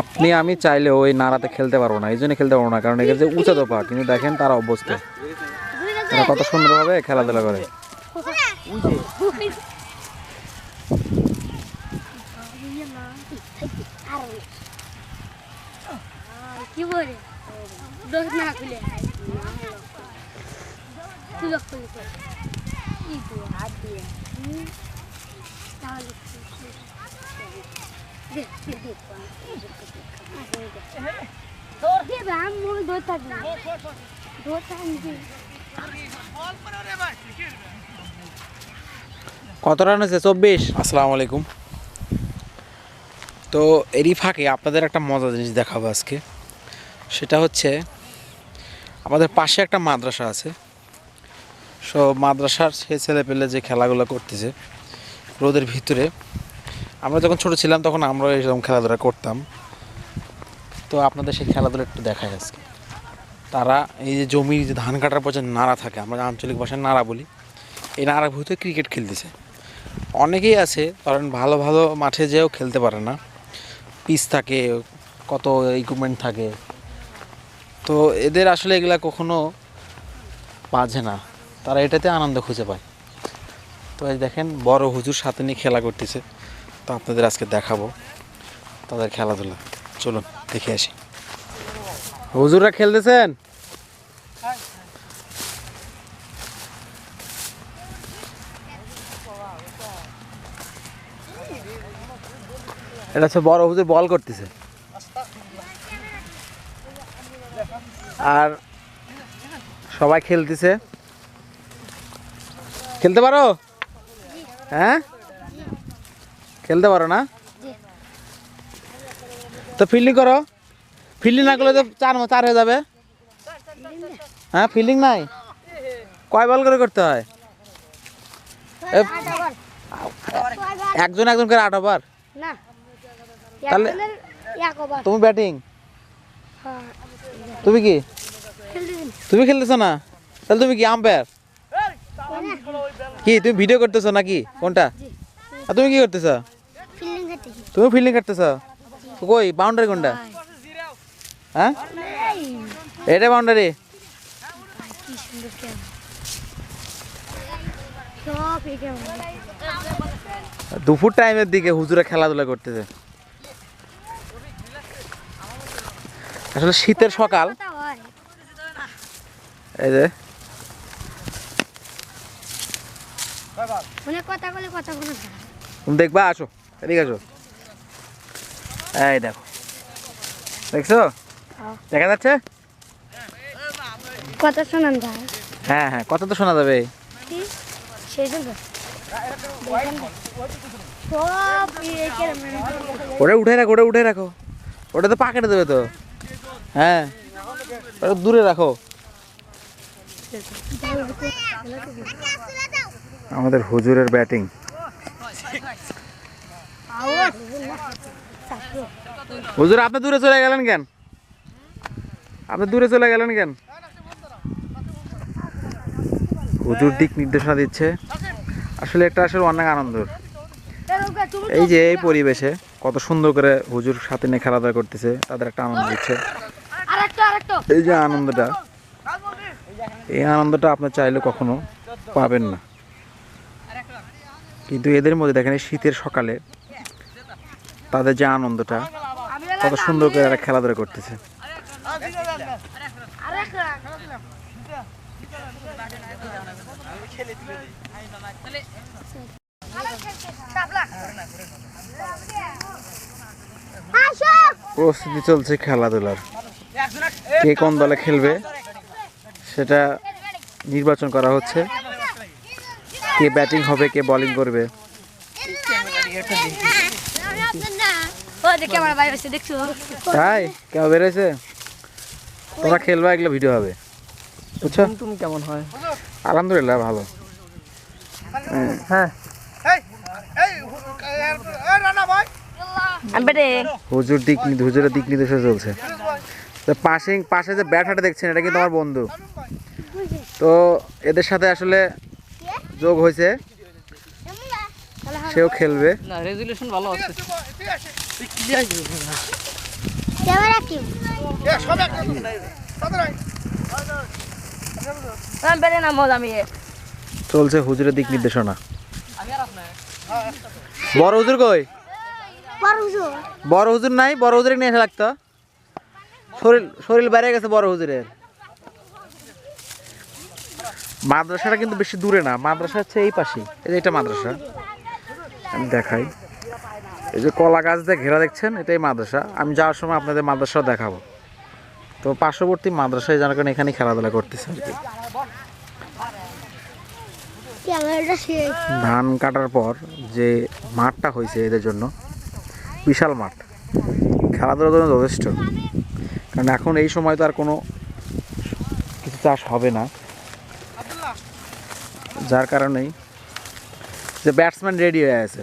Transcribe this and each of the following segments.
আপনি আমি চাইলে ওই নাড়াতে খেলতে পারব না এই জন্য খেলতে পারব না কারণ এখানে যে উঁচা দোপা কিন্তু দেখেন তার এরা কত সুন্দরভাবে খেলাধুলা করে। কি বলে? দোষ না খুলে তুই খুলে হাত দিয়ে তাহলে কত রান হয়েছে? চব্বিশ? আসসালামু আলাইকুম। তো এরই ফাঁকে আপনাদের একটা মজার জিনিস দেখাবো আজকে। সেটা হচ্ছে, আমাদের পাশে একটা মাদ্রাসা আছে। সো মাদ্রাসার সে ছেলে পেলে যে খেলাগুলো করতেছে, রোদের ভিতরে আমরা যখন ছোট ছিলাম তখন আমরাও এরকম খেলাধুলা করতাম। তো আপনাদের সেই খেলাধুলা একটু দেখায় আজকে। তারা এই যে জমির যে ধান কাটার পর যে নাড়া থাকে, আমরা আঞ্চলিক ভাষায় নাড়া বলি, এই নাড়া ভিতরে ক্রিকেট খেলতেছে। অনেকেই আছে কারণ ভালো ভালো মাঠে যেও খেলতে পারে না। পিচ থাকে, কত ইকুইপমেন্ট থাকে। তো এদের আসলে এগুলা কখনো বাজে না। তারা এটাতে আনন্দ খুঁজে পায়। তো এই দেখেন, বড় হুজুর সাথে নিয়ে খেলা করতেছে। তো আপনাদের আজকে দেখাবো তাদের খেলাধুলা। চলুন, দেখে আসি। হুজুররা খেলতেছেন? এটা হচ্ছে বড় হুজুর বল করতেছে। আর সবাই খেলতেছে। খেলতে পারো? হ্যাঁ? খেলতে পারো না তো ফিল্ডিং করো ফিল্ডিং না করলে তো চার চার হয়ে যাবে হ্যাঁ ফিল্ডিং নাই কয় বল করে করতে হয় এ, একজন একজন করে আট ওভার না। তাহলে- একজনের এক ওভার তুমি ব্যাটিং হ্যাঁ। তুমি কি? খেলতে দিন। তুমি খেলতেছো না? তাহলে তুমি কি আম্পায়ার কি তুমি ভিডিও করতেছো নাকি কোনটা? আর তুমি কি করতেছো? ফিল্ডিং খেলতেছি তুমি ফিল্ডিং করতেছো কই বাউন্ডারি কোনটা? হ্যাঁ? এটা বাউন্ডারি দুপুর টাইমের দিকে হুজুরা খেলাধুলা করতেছে। আসলে শীতের সকাল। এই যে। তুমি দেখবা আসো এদিকে আসো। এই দেখো। দেখছ? হ্যাঁ। দেখা যাচ্ছে? কথা শোনান যায় হ্যাঁ হ্ঁ কত তো শোনা যাবে। ওটা উঠে রাখো ওটা উঠে রাখো। ওটা তো পাকেটে দেবে তো। হ্যাঁ। ওটা দূরে রাখো। আমাদের হুজুরের ব্যাটিং। হুজুর, আপনি দূরে চলে গেলেন কেন? আপনি দূরে চলে গেলেন কেন? হুজুর দিক নির্দেশনা দিচ্ছে। আসলে একটা আসলে অনেক আনন্দর এই যে এই পরিবেশে কত সুন্দর করে হুজুর সাথে নিয়ে খেলাধুলা করতেছে, তাদের একটা আনন্দ দিচ্ছে। এই যে আনন্দটা, এই আনন্দটা আপনার চাইলে কখনো পাবেন না। কিন্তু এদের মধ্যে দেখেন শীতের সকালে তাদের যে আনন্দটা, কত সুন্দর করে এরা খেলাধুলা করতেছে। প্রস্তুতি চলছে খেলাধুলার। কে কোন দলে খেলবে, সেটা নির্বাচন করা হচ্ছে। কে ব্যাটিং হবে, কে বোলিং করবে। যে ক্যামেরা দেখছ? তাই কেমন বেরোয়েছে তোমরা খেলবা এগুলো ভিডিও হবে। বুঝছ? তুমি কেমন হয়? আলহামদুলিল্লাহ ভালো। হ্যাঁ। আমি হুজুর দিক হুজুরের দিক নির্দেশে চলছে। তো পাশে পাশে যে ব্যাট হাটে দেখছেন এটা কিন্তু আমার বন্ধু। তো এদের সাথে আসলে যোগ হয়েছে। সেও খেলবে। না রেজুলেশন ভালো আছে। চলছে হুজুরের দিক নির্দেশনা। বড় হুজুর কই? বড় হুজুর নাই, বড় হুজুরে নিয়ে এসে লাগতো। শরীর শরীর বেড়ে গেছে বড় হুজুরের। মাদ্রাসাটা কিন্তু বেশি দূরে না, মাদ্রাসা হচ্ছে এই পাশেই। এটা মাদ্রাসা দেখাই। এই যে কলা গাছ দিয়ে ঘেরা দেখছেন এটাই মাদ্রাসা। আমি যাওয়ার সময় আপনাদের মাদ্রাসা দেখাবো। তো পার্শ্ববর্তী মাদ্রাসায় যার কারণে এখানে খেলাধুলা করতেছে আর কি। ধান কাটার পর যে মাঠটা হয়েছে এদের জন্য বিশাল মাঠ। খেলাধুলার জন্য যথেষ্ট। কারণ এখন এই সময় তো আর কোনো কিছু চাষ হবে না। যার কারণেই যে ব্যাটসম্যান রেডি হয়ে আছে।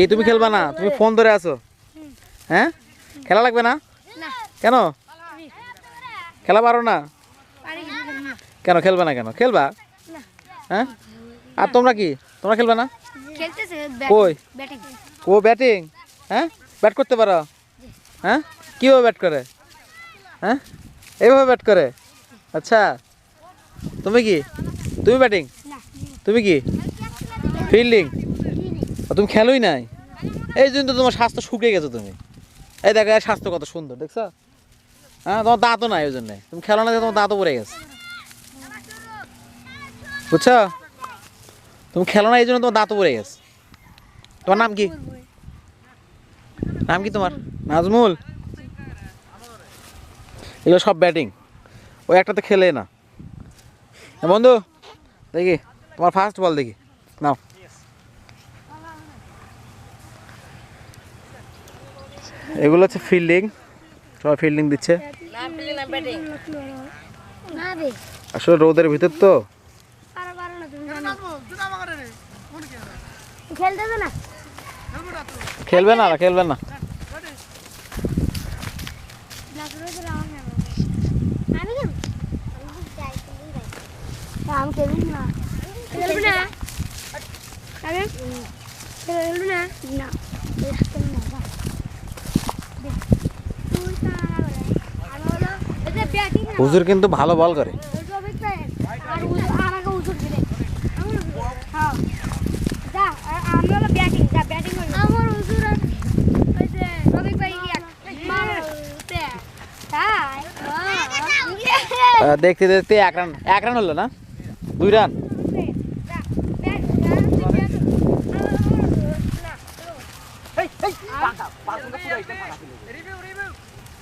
এই তুমি খেলবা না? তুমি ফোন ধরে আছো? হ্যাঁ? খেলা লাগবে না? কেন? খেলা পারো না? কেন খেলবে না কেন? খেলবা? হ্যাঁ? আর তোমরা কি? তোমরা খেলবে না? কই? ও ব্যাটিং? হ্যাঁ? ব্যাট করতে পারো? হ্যাঁ? কীভাবে ব্যাট করে? হ্যাঁ? এইভাবে ব্যাট করে? আচ্ছা। তুমি কি? তুমি ব্যাটিং? তুমি কি? ফিল্ডিং? তুমি খেলোই নাই। এই জন্য তো তোমার স্বাস্থ্য শুকিয়ে গেছো তুমি। এই দেখো স্বাস্থ্য কত সুন্দর, দেখছ? হ্যাঁ তোমার দাঁতও নাই ওই জন্যে। তুমি খেলো না তোমার দাঁতও পড়ে গেছে। বুঝছ? তুমি খেলো না এই জন্য তোমার দাঁতও পড়ে গেছে। তোমার নাম কি? নাম কি তোমার? নাজমুল। এগুলো সব ব্যাটিং। ওই একটা তো খেলে না। এ বন্ধু, দেখি, তোমার ফার্স্ট বল দেখি। নাও। এগুলো হচ্ছে ফিল্ডিং সবাই ফিল্ডিং দিচ্ছে। না পেলে না ব্যাটিং না রে। আসলে রোদের ভিতর তো। না খেলবে না না খেলবে না। আমি আমি না। খেলব না। মারো, কিন্তু ভালো বল করে। দেখতে দেখতে এক রান এক রান হলো না? দুই রান যা, bat, যা, তুই bat।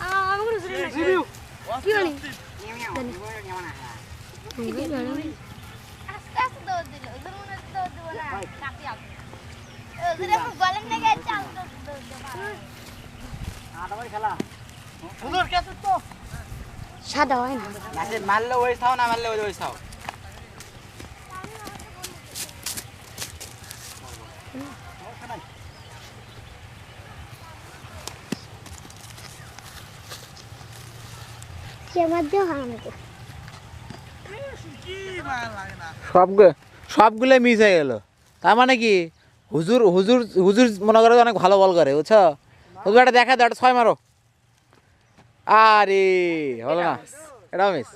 আ- আমাকে হুজুর না। কি বলি? আস্তে আস্তে দৌড় দিল ওদের মনে হচ্ছে দৌড় দেবো না কাটি হবে ওদের এখন বলেন না গেছে চাল দৌড় দেবো সাদা হয় না। মারলে ওই থাও না মারলে ওই ওই থাও কে মধ্যে হয় না সবগুলো সবগুলো মিস হয়ে গেল। তার মানে কি? হুজুর হুজুর হুজুর মনে করে অনেক ভালো বল করে, বুঝছ? হুজুর, একটা দেখা দাও ছয় মারো। আরে, হলো না? মিস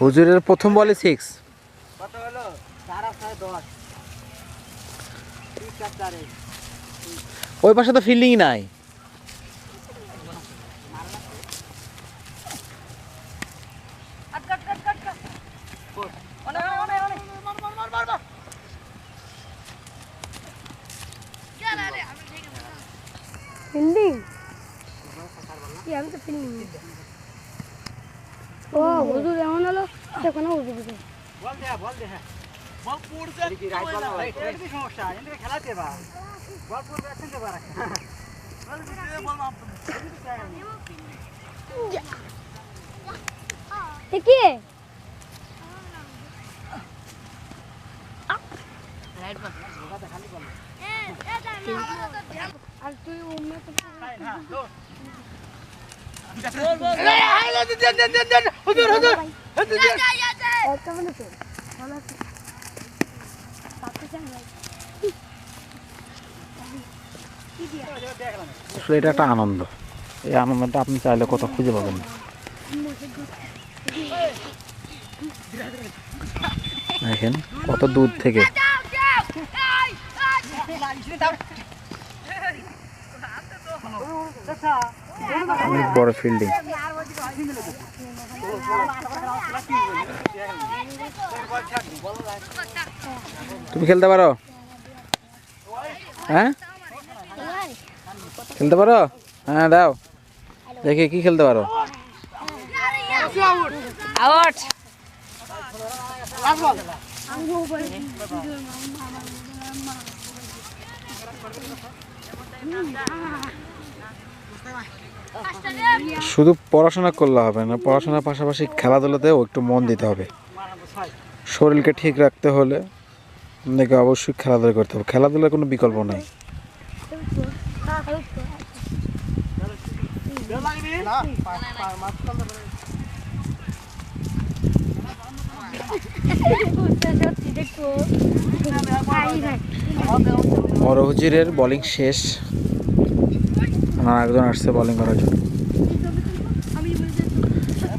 হুজুরের প্রথম বলে সিক্স ওই পাশে তো ফিল্ডিং নাই ফিল্ডিং আমি তো ফিল্ডিং ও হুজুর এমন হলো দেখো না হুজুর দিকে বল দে বল দে বল পড়ছে কি রাইট বল রাইট রাইট সমস্যা এখানে খেলাতে বা এ কি? আর তুই উম্মে তো একটা বলে তো ভালো আছে তাতে চাই ভাই কি দিয়া আসলে এটা একটা আনন্দ। এই আনন্দটা আপনি চাইলে কত খুঁজে পাবেন দেখেন, কত দূর থেকে। অনেক বড় ফিল্ডিং তুমি খেলতে পারো? হ্যাঁ? খেলতে পারো? হ্যাঁ দাও। দেখি কি খেলতে পারো? আউট। শুধু পড়াশোনা করলে হবে না পড়াশোনার পাশাপাশি খেলাধুলাতেও একটু মন দিতে হবে। শরীরকে ঠিক রাখতে হলে আপনাকে অবশ্যই খেলাধুলা করতে হবে। খেলাধুলার কোনো বিকল্প নাই। দেখো আই বোলিং শেষ। আমার একজন আসছে বোলিং করার জন্য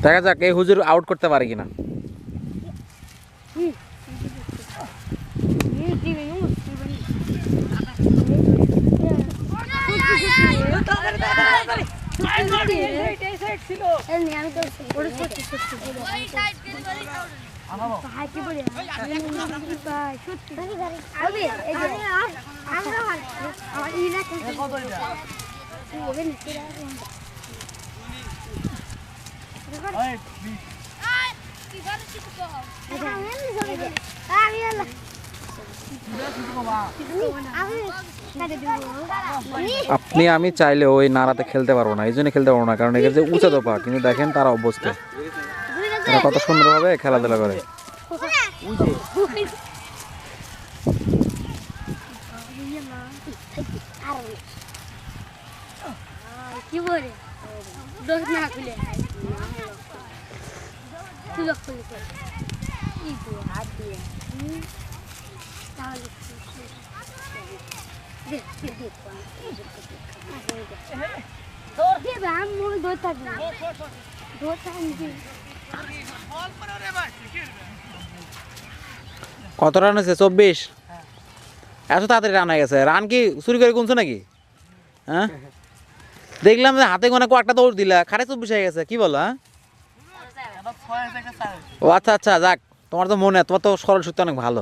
দেখা যাক এই হুজুর আউট করতে পারে কিনা আমরা আপনি, আমি চাইলে ওই নাড়াতে খেলতে পারব না, এই জন্য খেলতে পারব না, কারণ এখানে যে উঁচা দোপা কিন্তু দেখেন তারা অভ্যস্ত। কত সুন্দরভাবে খেলাধুলা করে। কি বলে দোষ না খুলে তুই লোক খুলে কর কি দিয়ে হাত দিয়ে হুম, তাহলে কি? দে, দে, দে, তোর দে বে, আমি মনে ধরতে পারব না। ধরতে আমি কি? কত রান হয়েছে? চব্বিশ? এত তাড়াতাড়ি রান হয়ে গেছে। রান কি চুরি করে গুনছো নাকি? হ্যাঁ? দেখলাম যে হাতে গোনা কয়েকটা দৌড় দিলা খারে চব্বিশ হয়ে গেছে, কি বলো হ্যাঁ? ও আচ্ছা আচ্ছা যাক, তোমার তো মনে, তোমার তো সরল সত্যি অনেক ভালো।